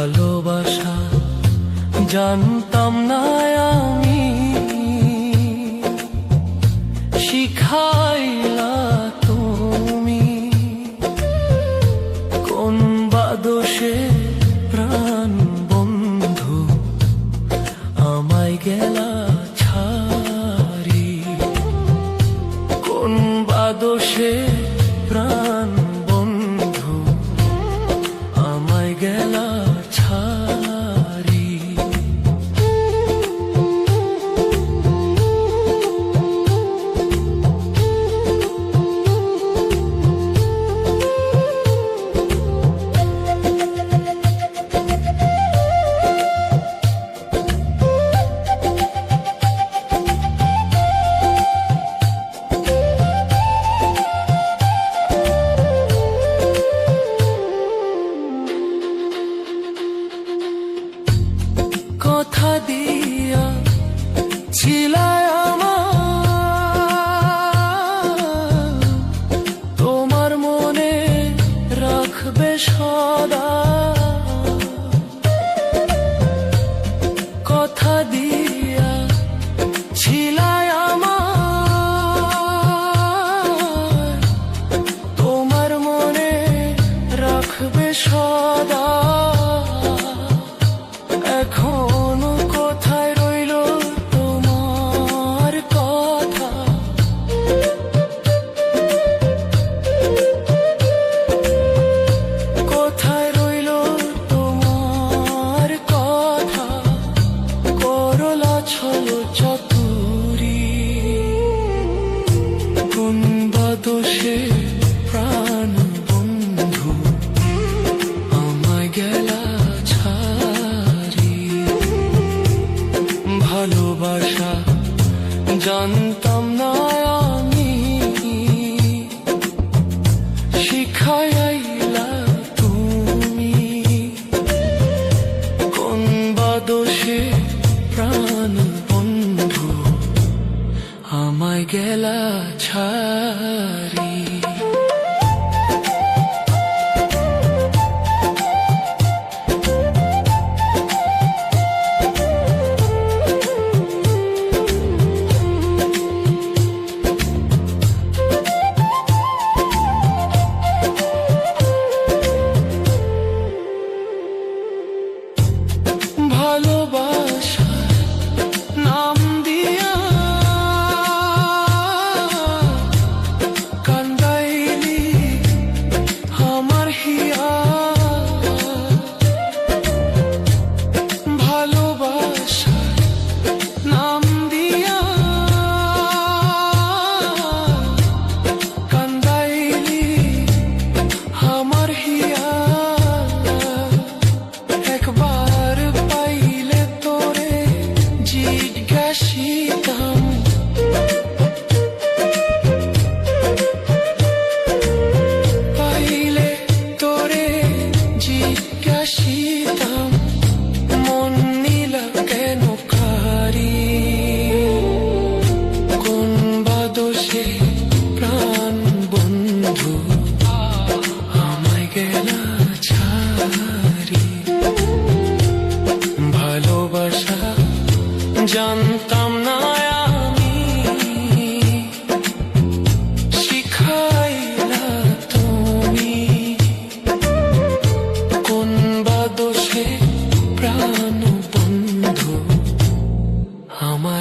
ভালোবাসা জানতাম না আমি। শিখাইলা তুমি কোন বাদশে প্রাণ কথা দিয়া ছিলায় আমার। তোমার মনে রাখবে সদা। কথা দিয়া ছিলায় আমার। তোমার মনে রাখবে সদা। বাদোষে প্রাণ বন্ধু, আমায় গেলা ছাড়ি। ভালোবাসা জানতাম না শিখাইলা তুমি। কোন প্রাণ বন্ধু, আমায় গেলা ছাড়ি। জিজ্ঞাসিতাম মন নীলা কেন কারি কোন বাদোষে প্রাণ বন্ধু?